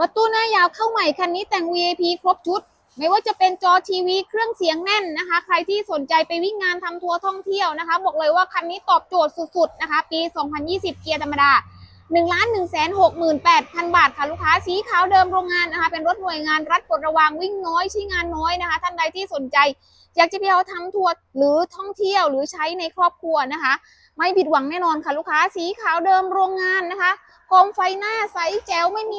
รถตู้หน้ายาวเข้าใหม่คันนี้แต่ง VIP ครบชุด ไม่ว่าจะเป็นจอทีวี เครื่องเสียงแน่นนะคะ ใครที่สนใจไปวิ่งงานทำทัวร์ท่องเที่ยวนะคะ บอกเลยว่าคันนี้ตอบโจทย์สุดๆนะคะ ปี 2020 เกียร์ธรรมดา1 1 6 8 0 0 บาทค่ะลูกค้าสีขาวเดิมโรงงานนะคะ เป็นรถหน่วยงานรัฐกฎระวังวิ่งน้อยใช้งานน้อยนะคะ ท่านใดที่สนใจ อยากจะไปเอาทำทัวร์หรือท่องเที่ยวหรือใช้ในครอบครัวนะคะ ไม่ผิดหวังแน่นอนค่ะลูกค้าสีขาวเดิมโรงงานนะคะโคมไฟหน้าใสแจ๋วไม่มี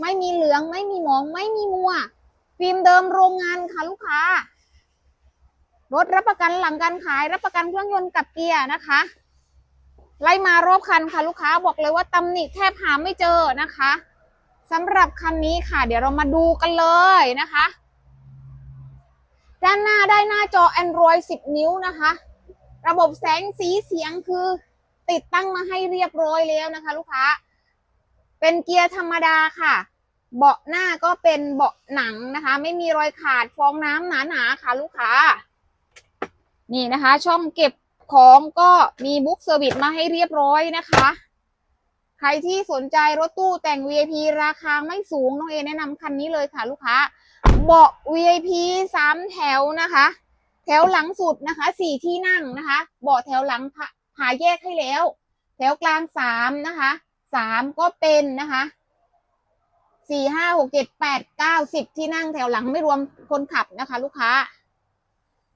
ไม่มีเหลือง ไม่มีหมอง ไม่มีมัวฟิล์มเดิมโรงงานค่ะลูกค้ารถรับประกันหลังการขายรับประกันเครื่องยนต์กับเกียร์นะคะ ไล่มารอบคันค่ะลูกค้าบอกเลยว่าตำหนิแทบหาไม่เจอนะคะสำหรับคันนี้ค่ะ เดี๋ยวเรามาดูกันเลยนะคะ ด้านหน้าได้หน้าจอ Android 10 นิ้วนะคะ ระบบแสงสีเสียงคือติดตั้งมาให้เรียบร้อยแล้วนะคะ ลูกค้า เป็นเกียร์ธรรมดาค่ะ เบาะหน้าก็เป็นเบาะหนังนะคะ ไม่มีรอยขาดฟองน้ำหนาๆค่ะลูกค้า นี่นะคะ ช่องเก็บของก็มีบุ๊กเซอร์วิสมาให้เรียบร้อยนะคะ ใครที่สนใจรถตู้แต่ง VIP ราคาไม่สูงน้องเอแนะนำคันนี้เลยค่ะลูกค้า เบาะ VIP สามแถวนะคะ แถวหลังสุดนะคะสี่ที่นั่งนะคะ เบาะแถวหลังผ่าผ่าแยกให้แล้ว แถวกลางสามนะคะ สามก็เป็นนะคะสี่ห้าหกเจ็ดแปดเก้าสิบที่นั่งแถวหลังไม่รวมคนขับนะคะ ลูกค้า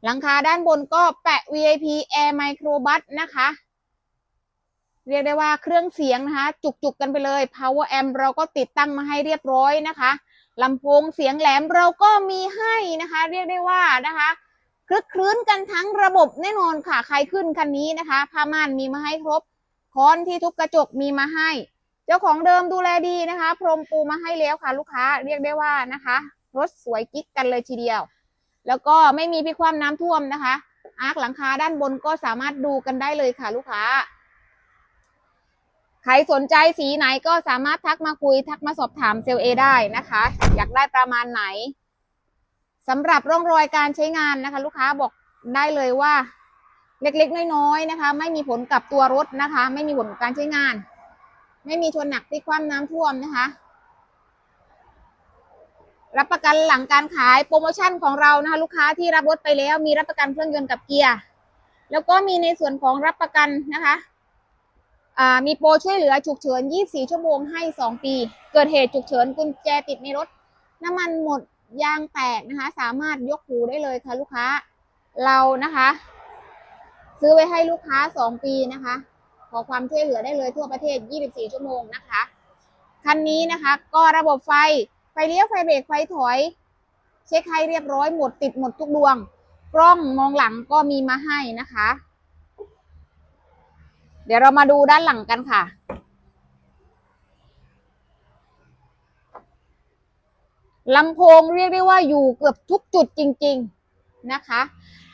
หลังคาด้านบนก็แปะ VIP Air Microbus นะคะ เรียกได้ว่าเครื่องเสียงนะคะ จุกๆกันไปเลย Power Amp เราก็ติดตั้งมาให้เรียบร้อยนะคะลำโพงเสียงแหลมเราก็มีให้นะคะ เรียกได้ว่านะคะคลึกคลื้นกันทั้งระบบแน่นอนค่ะ ใครขึ้นคันนี้นะคะผ้าม่านมีมาให้ครบ ค้อนที่ทุบกระจกมีมาให้ เจ้าของเดิมดูแลดีนะคะ พรมปูมาให้แล้วค่ะ ลูกค้าเรียกได้ว่านะคะรถสวยกิ๊กกันเลยทีเดียว แล้วก็ไม่มีพิความน้ำท่วมนะคะ อาร์คหลังคาด้านบนก็สามารถดูกันได้เลยค่ะ ลูกค้าใครสนใจสีไหนก็สามารถทักมาคุยทักมาสอบถามเซลเอได้นะคะ อยากได้ประมาณไหนสำหรับร่องรอยการใช้งานนะคะ ลูกค้าบอกได้เลยว่า เล็กๆ น้อยๆนะคะ ไม่มีผลกับตัวรถนะคะ ไม่มีผลกับการใช้งาน ไม่มีชนหนักที่คว่ำน้ำท่วมนะคะ รับประกันหลังการขายโปรโมชั่นของเรานะคะ ลูกค้าที่รับรถไปแล้ว มีรับประกันเครื่องยนต์กับเกียร์แล้วก็มีในส่วนของรับประกันนะคะอ่ามีโปรช่วยเหลือฉุกเฉิน 24 ชั่วโมงให้ 2 ปี เกิดเหตุฉุกเฉินกุญแจติดในรถ น้ำมันหมดยางแตกนะคะ สามารถยกหูได้เลยค่ะลูกค้า เรานะคะ ซื้อไว้ให้ลูกค้า 2 ปีนะคะ ขอความช่วยเหลือได้เลยทั่วประเทศ 24 ชั่วโมงนะคะ คันนี้นะคะก็ระบบไฟ ไฟเลี้ยวไฟเบรกไฟถอย เช็คให้เรียบร้อยหมดติดหมดทุกดวง กล้องมองหลังก็มีมาให้นะคะ เดี๋ยวเรามาดูด้านหลังกันค่ะลำโพงเรียกได้ว่าอยู่เกือบทุกจุดจริง ๆ นะคะ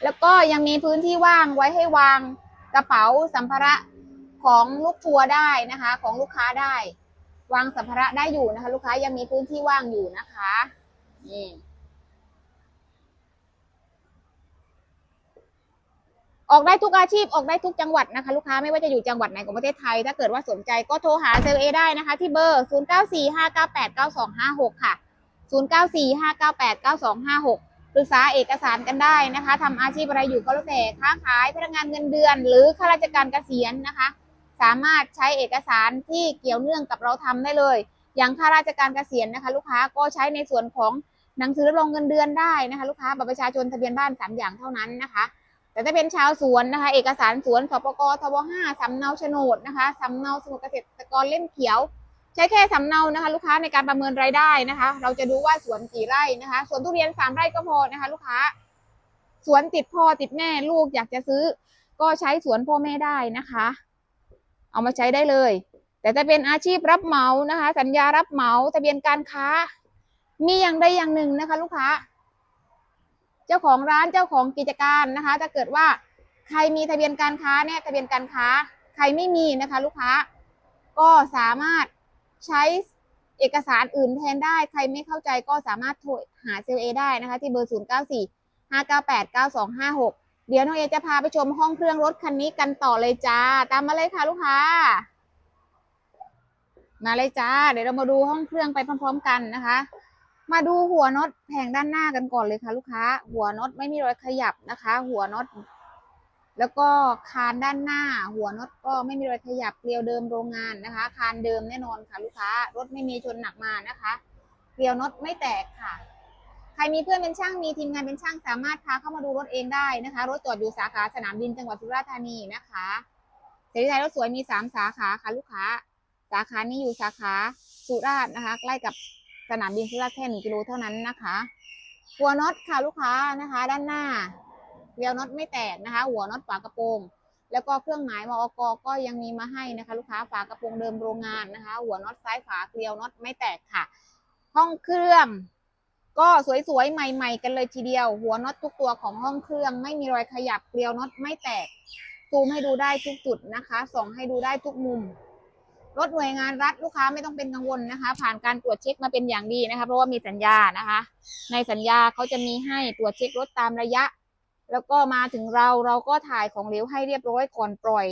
แล้วก็ยังมีพื้นที่ว่างไว้ให้วางกระเป๋าสัมภาระของลูกทัวร์ได้นะคะ ของลูกค้าได้ วางสัมภาระได้อยู่นะคะ ลูกค้ายังมีพื้นที่ว่างอยู่นะคะนี่ออกได้ทุกอาชีพออกได้ทุกจังหวัดนะคะ ลูกค้าไม่ว่าจะอยู่จังหวัดไหนของประเทศไทย ถ้าเกิดว่าสนใจก็โทรหาเซลเอได้นะคะ ที่เบอร์ 0945989256 ค่ะ 0945989256 ปรึกษาเอกสารกันได้นะคะทำอาชีพอะไรอยู่ก็แล้วแต่ค้าขายพนักงานเงินเดือน หรือข้าราชการเกษียณนะคะ สามารถใช้เอกสารที่เกี่ยวเนื่องกับเราทำได้เลย อย่างข้าราชการเกษียณนะคะ ลูกค้าก็ใช้ในส่วนของหนังสือรับรองเงินเดือนได้นะคะ ลูกค้าบัตรประชาชนทะเบียนบ้านสามอย่างเท่านั้นนะคะ แต่ถ้าเป็นชาวสวนนะคะ เอกสารสวนสปกทบห้าสำเนาโฉนดนะคะสำเนาสมุดเกษตรกรเล่มเขียว ช้แค่สำเนานะคะลูกค้าในการประเมินรายได้นะคะ เราจะดูว่าสวนกี่ไร่นะคะสวนทุเรียนสามไร่ก็พอนะคะ ลูกค้า สวนติดพ่อติดแม่ลูกอยากจะซื้อ ก็ใช้สวนพ่อแม่ได้นะคะ เอามาใช้ได้เลย แต่ถ้าเป็นอาชีพรับเหมานะคะ สัญญารับเหมาทะเบียนการค้า มีอย่างใดอย่างหนึ่งนะคะ ลูกค้า เจ้าของร้านเจ้าของกิจการนะคะ ถ้าเกิดว่าใครมีทะเบียนการค้าเนี่ยทะเบียนการค้า ใครไม่มีนะคะ ลูกค้า ก็สามารถ ใช้เอกสารอื่นแทนได้ ใครไม่เข้าใจก็สามารถโทรหาเซลเอได้นะคะ ที่เบอร์ 0 9 4 5 9 8 9 2 5 6 เดี๋ยวน้องเอจะพาไปชมห้องเครื่องรถคันนี้กันต่อเลยจ้า ตามมาเลยค่ะลูกค้า มาเลยจ้า เดี๋ยวเรามาดูห้องเครื่องไปพร้อมๆกันนะคะ มาดูหัวน็อตแผงด้านหน้ากันก่อนเลยค่ะลูกค้า หัวน็อตไม่มีรอยขยับนะคะ หัวน็อต แล้วก็คานด้านหน้าหัวน็อตก็ไม่มีรอยขยับเกลียวเดิมโรงงานนะคะ คานเดิมแน่นอนค่ะลูกค้ารถไม่มีชนหนักมานะคะเกลียวน็อตไม่แตกค่ะ ใครมีเพื่อนเป็นช่างมีทีมงานเป็นช่างสามารถพาเข้ามาดูรถเองได้นะคะ รถจอดอยู่สาขาสนามบินจังหวัดสุราษฎร์ธานีนะคะเสรีไทยรถสวยมีสามสาขาค่ะลูกค้า สาขานี้อยู่สาขาสุราษฎร์นะคะ ใกล้กับสนามบินสุราษฎร์แค่หนึ่งกิโลเท่านั้นนะคะหัวน็อตค่ะลูกค้านะคะ ด้านหน้า เกลียวน็อตไม่แตกนะคะ หัวน็อตฝากระโปรง แล้วก็เครื่องหมายมอกก็ยังมีมาให้นะคะ ลูกค้าฝากระโปรงเดิมโรงงานนะคะ หัวน็อตซ้ายฝาเกลียวน็อตไม่แตกค่ะ ห้องเครื่องก็สวยๆ ใหม่ ๆ กันเลยทีเดียว หัวน็อตทุกตัวของห้องเครื่อง ไม่มีรอยขยับเกลียวน็อตไม่แตกซูมให้ดูได้ทุกจุดนะคะส่องให้ดูได้ทุกมุมรถหน่วยงานรัฐลูกค้าไม่ต้องเป็นกังวลนะคะ ผ่านการตรวจเช็คมาเป็นอย่างดีนะคะ เพราะว่ามีสัญญานะคะ ในสัญญาเขาจะมีให้ตรวจเช็ครถตามระยะ แล้วก็มาถึงเราเราก็ถ่ายของเหลวให้เรียบร้อยก่อนปล่อย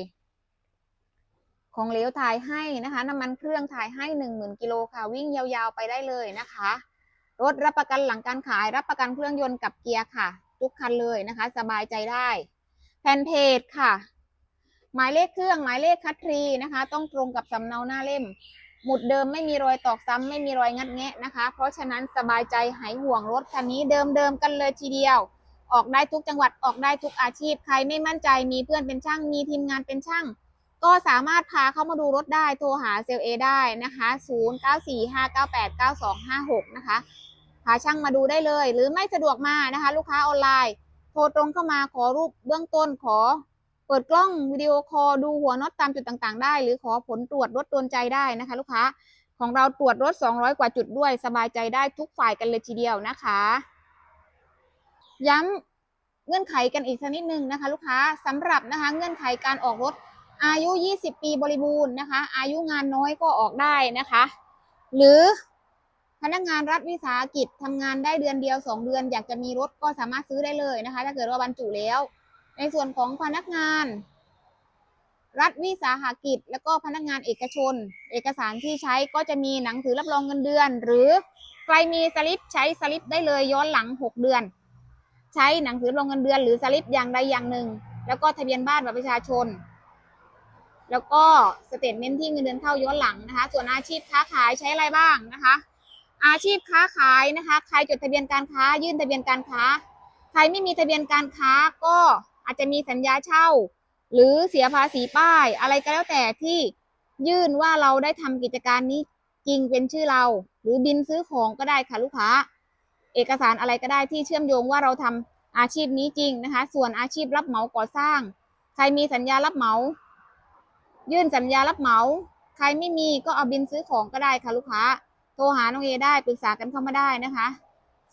ของเหลวถ่ายให้นะคะน้ำมันเครื่องถ่ายให้หนึ่งหมื่นกิโลค่ะ วิ่งยาวๆไปได้เลยนะคะ รถรับประกันหลังการขาย รับประกันเครื่องยนต์กับเกียร์ค่ะ ทุกคันเลยนะคะ สบายใจได้ แผ่นเพจค่ะ หมายเลขเครื่องหมายเลขคัดทรีนะคะ ต้องตรงกับสำเนาหน้าเล่ม หมุดเดิมไม่มีรอยตอกซ้ำไม่มีรอยงัดแงะนะคะ เพราะฉะนั้นสบายใจหายห่วงรถคันนี้เดิมๆกันเลยทีเดียว ออกได้ทุกจังหวัดออกได้ทุกอาชีพ ใครไม่มั่นใจมีเพื่อนเป็นช่าง มีทีมงานเป็นช่าง ก็สามารถพาเข้ามาดูรถได้โทรหาเซลเอได้นะคะ 0945989256 นะคะ พาช่างมาดูได้เลย หรือไม่สะดวกมานะคะ ลูกค้าออนไลน์ โทรตรงเข้ามาขอรูปเบื้องต้นขอ เปิดกล้องวิดีโอคอลดูหัวน็อตตามจุดต่างๆ ได้ หรือขอผลตรวจรถโดนใจได้นะคะ ลูกค้าของเราตรวจรถ 200 กว่าจุดด้วย สบายใจได้ทุกฝ่ายกันเลยทีเดียวนะคะ ย้ำเงื่อนไขกันอีกสักนิดนึงนะคะ ลูกค้าสำหรับนะคะเงื่อนไขการออกรถอายุ 20 ปีบริบูรณ์นะคะ อายุงานน้อยก็ออกได้นะคะ หรือพนักงานรัฐวิสาหกิจทำงานได้เดือนเดียว 2 เดือน อยากจะมีรถก็สามารถซื้อได้เลยนะคะ ถ้าเกิดว่าบรรจุแล้ว ในส่วนของพนักงาน รัฐวิสาหกิจ แล้วก็พนักงานเอกชน เอกสารที่ใช้ก็จะมีหนังสือรับรองเงินเดือน หรือใครมีสลิปใช้สลิปได้เลยย้อนหลัง 6 เดือน ใช้หนังสือรับรองเงินเดือน หรือสลิปอย่างใดอย่างหนึ่ง แล้วก็ทะเบียนบ้านบัตรประชาชน แล้วก็สเตทเมนต์ที่เงินเดือนเข้าย้อนหลังนะคะ ส่วนอาชีพค้าขายใช้อะไรบ้างนะคะ อาชีพค้าขายนะคะใครจดทะเบียนการค้า ยื่นทะเบียนการค้า ใครไม่มีทะเบียนการค้าก็อาจจะมีสัญญาเช่า หรือเสียภาษีป้ายอะไรก็แล้วแต่ที่ยื่นว่าเราได้ทำกิจการนี้จริงเป็นชื่อเรา หรือบินซื้อของก็ได้ค่ะลูกค้า เอกสารอะไรก็ได้ที่เชื่อมโยงว่าเราทำอาชีพนี้จริงนะคะ ส่วนอาชีพรับเหมาก่อสร้าง ใครมีสัญญารับเหมา ยื่นสัญญารับเหมา ใครไม่มีก็เอาบินซื้อของก็ได้ค่ะลูกค้า โทรหาน้องเอได้ปรึกษากันเข้ามาได้นะคะ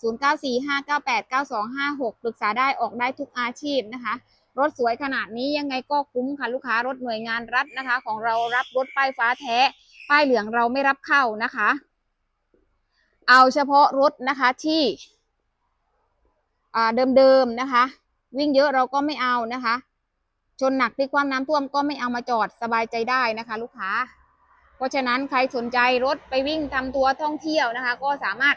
0945989256 ปรึกษาได้ออกได้ทุกอาชีพนะคะ รถสวยขนาดนี้ยังไงก็คุ้มค่ะลูกค้ารถหน่วยงานรัฐนะคะ ของเรารับรถป้ายฟ้าแท้ ป้ายเหลืองเราไม่รับเข้านะคะ เอาเฉพาะรถนะคะที่เดิมๆนะคะ วิ่งเยอะเราก็ไม่เอานะคะ ชนหนักที่ความน้ำท่วมก็ไม่เอามาจอดสบายใจได้นะคะ ลูกค้า เพราะฉะนั้นใครสนใจรถไปวิ่งทำตัวท่องเที่ยวนะคะ ก็สามารถ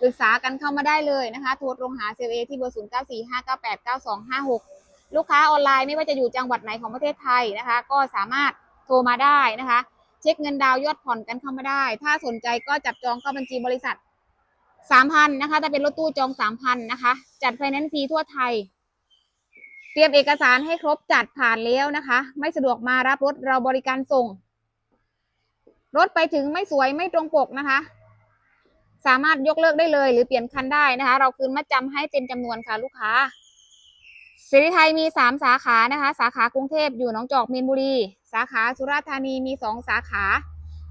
ปรึกษากันเข้ามาได้เลยนะคะโทรตรงหาเซลเอที่เบอร์ 0 9 4 5 9 8 9 2 5 6 ลูกค้าออนไลน์ไม่ว่าจะอยู่จังหวัดไหนของประเทศไทยนะคะ ก็สามารถโทรมาได้นะคะ เช็คเงินดาวยอดผ่อนกันเข้ามาได้ ถ้าสนใจก็จับจองเข้าบัญชีบริษัท3,000นนะคะ ถ้าเป็นรถตู้จอง3,000นนะคะ จัดไฟแนนซ์ฟรีทั่วไทย เตรียมเอกสารให้ครบจัดผ่านแล้วนะคะ ไม่สะดวกมารับรถเราบริการส่ง รถไปถึงไม่สวยไม่ตรงปกนะคะ สามารถยกเลิกได้เลย หรือเปลี่ยนคันได้นะคะ เราคืนมัดจำให้เต็มจำนวนค่ะลูกค้าสิริไทยมีสามสาขานะคะ สาขากรุงเทพอยู่หนองจอกมีนบุรี สาขาสุราษฎร์ธานีมีสองสาขา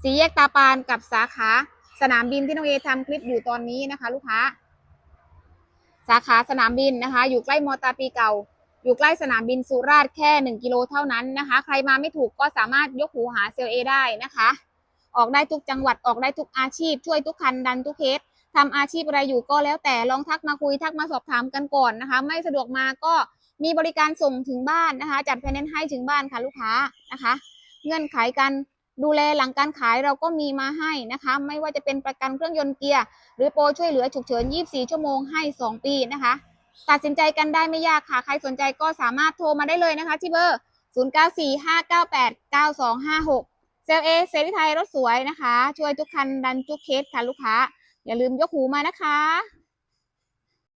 สีแยกตาปานกับสาขาสนามบินที่น้องเอทำคลิปอยู่ตอนนี้นะคะ ลูกค้า สาขาสนามบินนะคะ อยู่ใกล้มอตาปีเก่า อยู่ใกล้สนามบินสุราษฎร์แค่หนึ่งกิโลเท่านั้นนะคะ ใครมาไม่ถูกก็สามารถยกหูหาเซลเอได้นะคะ ออกได้ทุกจังหวัดออกได้ทุกอาชีพ ช่วยทุกคันดันทุกเคสทำอาชีพอะไรอยู่ก็แล้วแต่ลองทักมาคุยทักมาสอบถามกันก่อนนะคะ ไม่สะดวกมาก็ มีบริการส่งถึงบ้านนะคะ จัดไฟแนนซ์ให้ถึงบ้านค่ะลูกค้านะคะ เงื่อนไขการดูแลหลังการขายเราก็มีมาให้นะคะ ไม่ว่าจะเป็นประกันเครื่องยนต์เกียร์ หรือโปรช่วยเหลือฉุกเฉิน 24 ชั่วโมงให้ 2 ปีนะคะ ตัดสินใจกันได้ไม่ยากค่ะ ใครสนใจก็สามารถโทรมาได้เลยนะคะ ที่เบอร์ 0945989256 เซลเอเซริไทยรถสวยนะคะ ช่วยทุกคันดันทุกเคสค่ะลูกค้า อย่าลืมยกหูมานะคะ